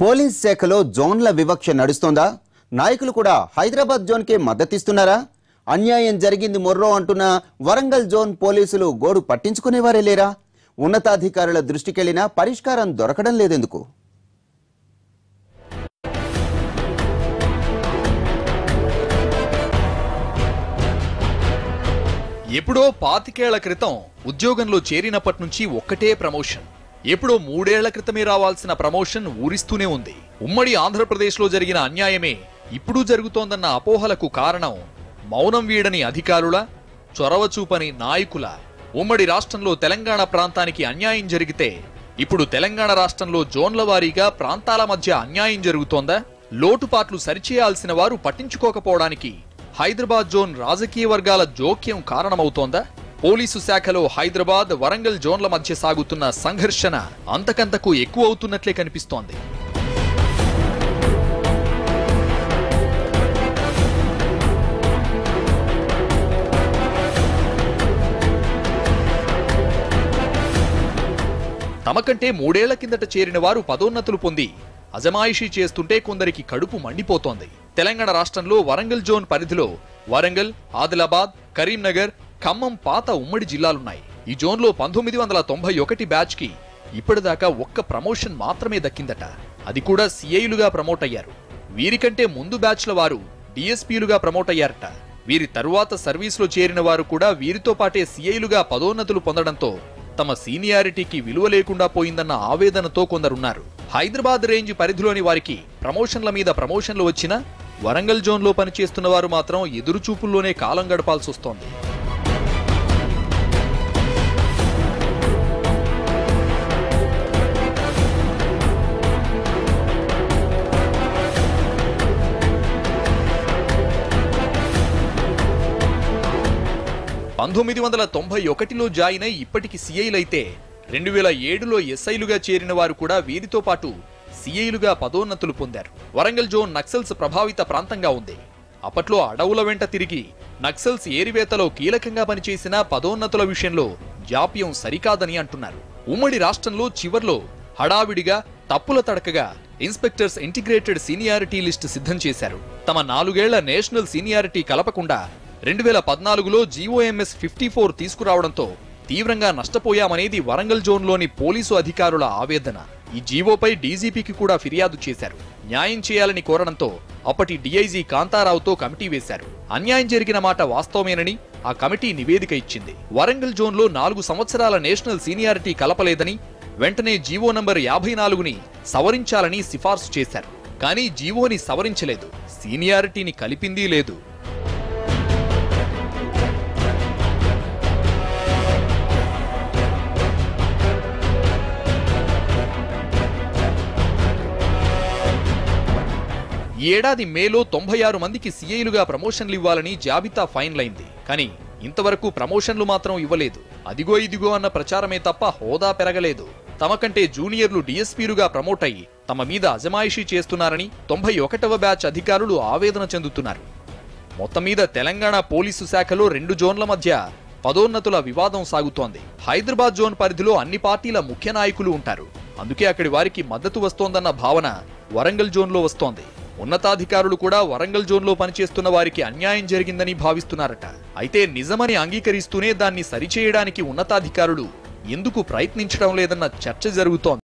Police శాఖలో జోన్ల వివక్ష నడుస్తోందా? నాయకులు కూడా హైదరాబాద్ జోన్కే మద్దతిస్తున్నారా? అన్యాయం జరిగింది మొర్రో అంటున్న వరంగల్ జోన్ పోలీసులు గోడు పట్టించుకునేవారే లేరా? ఉన్నతాధికారుల దృష్టికెళ్ళినా పరిష్కారం దొరకడం లేదెందుకు? ఎప్పుడో పాతికేళ్ళ క్రితం ఉద్యోగంలో చేరినప్పటి నుంచి ఒక్కటే ప్రమోషన్. ఎప్పుడో మూడేళ్ళ క్రితమే రావాల్సిన ప్రమోషన్ ఊరిస్తూనే ఉంది. ఉమ్మడి ఆంధ్రప్రదేశ్లో జరిగిన అన్యాయమే ఇప్పుడు జరుగుతోందన్న అపోహలకు కారణం మౌనం వీడని అధికారుల చొరవ చూపని నాయకుల. ఉమ్మడి రాష్ట్రంలో తెలంగాణ ప్రాంతానికి అన్యాయం జరిగితే ఇప్పుడు తెలంగాణ రాష్ట్రంలో జోన్ల వారీగా ప్రాంతాల మధ్య అన్యాయం జరుగుతోందా? లోటుపాట్లు సరిచేయాల్సిన వారు పట్టించుకోకపోవడానికి హైదరాబాద్ జోన్ రాజకీయ వర్గాల జోక్యం కారణమవుతోందా? పోలీసు శాఖలో హైదరాబాద్ వరంగల్ జోన్ల మధ్య సాగుతున్న సంఘర్షణ అంతకంతకు ఎక్కువ అవుతున్నట్లే కనిపిస్తోంది. తమకంటే మూడేళ్ళ కిందట చేరిన వారు పదోన్నతులు పొంది అజమాయిషీ చేస్తుంటే కొందరికి కడుపు మండిపోతోంది. తెలంగాణ రాష్ట్రంలో వరంగల్ జోన్ పరిధిలో వరంగల్ ఆదిలాబాద్ కరీంనగర్ ఖమ్మం పాత ఉమ్మడి జిల్లాలున్నాయి. ఈ జోన్లో పంతొమ్మిది వందల తొంభై ఒకటి బ్యాచ్కి ఇప్పటిదాకా ఒక్క ప్రమోషన్ మాత్రమే దక్కిందట. అది కూడా సిఐలుగా ప్రమోట్ అయ్యారు. వీరికంటే ముందు బ్యాచ్ల వారు డిఎస్పీలుగా ప్రమోట్ అయ్యారట. వీరి తరువాత సర్వీసులో చేరిన వారు కూడా వీరితో పాటే సిఐలుగా పదోన్నతులు పొందడంతో తమ సీనియారిటీకి విలువ లేకుండా పోయిందన్న ఆవేదనతో కొందరున్నారు. హైదరాబాద్ రేంజ్ పరిధిలోని వారికి ప్రమోషన్ల మీద ప్రమోషన్లు వచ్చినా వరంగల్ జోన్లో పనిచేస్తున్న వారు మాత్రం ఎదురుచూపుల్లోనే కాలం గడపాల్సి వస్తోంది పంతొమ్మిది వందల తొంభై ఒకటిలో జాయిన్ అయి ఇప్పటికి సిఐలైతే రెండు వేల ఏడులో ఎస్ఐలుగా చేరిన వారు కూడా వీరితో పాటు సిఐలుగా పదోన్నతులు పొందారు. వరంగల్ జోన్ నక్సల్స్ ప్రభావిత ప్రాంతంగా ఉంది. అప్పట్లో అడవుల వెంట తిరిగి నక్సల్స్ ఏరివేతలో కీలకంగా పనిచేసిన పదోన్నతుల విషయంలో జాప్యం సరికాదని అంటున్నారు. ఉమ్మడి రాష్ట్రంలో చివర్లో హడావిడిగా తప్పుల తడకగా ఇన్స్పెక్టర్స్ ఇంటిగ్రేటెడ్ సీనియారిటీ లిస్ట్ సిద్ధం చేశారు. తమ నాలుగేళ్ళ నేషనల్ సీనియారిటీ కలపకుండా రెండు వేల పద్నాలుగులో జీఓఎంఎస్ ఫిఫ్టీ ఫోర్ తీసుకురావడంతో తీవ్రంగా నష్టపోయామనేది వరంగల్ జోన్లోని పోలీసు అధికారుల ఆవేదన. ఈ జీవోపై డీజీపీకి కూడా ఫిర్యాదు చేశారు. న్యాయం చేయాలని కోరడంతో అప్పటి డీఐజీ కాంతారావుతో కమిటీ వేశారు. అన్యాయం జరిగిన మాట వాస్తవమేనని ఆ కమిటీ నివేదిక ఇచ్చింది. వరంగల్ జోన్లో నాలుగు సంవత్సరాల నేషనల్ సీనియారిటీ కలపలేదని వెంటనే జీవో నంబర్ యాభై నాలుగుని సవరించాలని సిఫార్సు చేశారు. కానీ జీవోని సవరించలేదు. సీనియారిటీని కలిపిందీ లేదు. ఏడాది మేలో తొంభై ఆరు మందికి సీఐలుగా ప్రమోషన్లు ఇవ్వాలని జాబితా ఫైన్లైంది కానీ ఇంతవరకు ప్రమోషన్లు మాత్రం ఇవ్వలేదు. అదిగో ఇదిగో అన్న ప్రచారమే తప్ప హోదా పెరగలేదు. తమకంటే జూనియర్లు డిఎస్పీలుగా ప్రమోట్ అయ్యి తమ మీద అజమాయిషీ చేస్తున్నారని తొంభై ఒకటవ బ్యాచ్ అధికారులు ఆవేదన చెందుతున్నారు. మొత్తం మీద తెలంగాణ పోలీసు శాఖలో రెండు జోన్ల మధ్య పదోన్నతుల వివాదం సాగుతోంది. హైదరాబాద్ జోన్ పరిధిలో అన్ని పార్టీల ముఖ్య నాయకులు ఉంటారు. అందుకే అక్కడి వారికి మద్దతు వస్తోందన్న భావన వరంగల్ జోన్లో వస్తోంది. ఉన్నతాధికారులు కూడా వరంగల్ జోన్లో పనిచేస్తున్న వారికి అన్యాయం జరిగిందని భావిస్తున్నారట. అయితే నిజమని అంగీకరిస్తూనే దాన్ని సరిచేయడానికి ఉన్నతాధికారులు ఎందుకు ప్రయత్నించడం లేదన్న చర్చ జరుగుతోంది.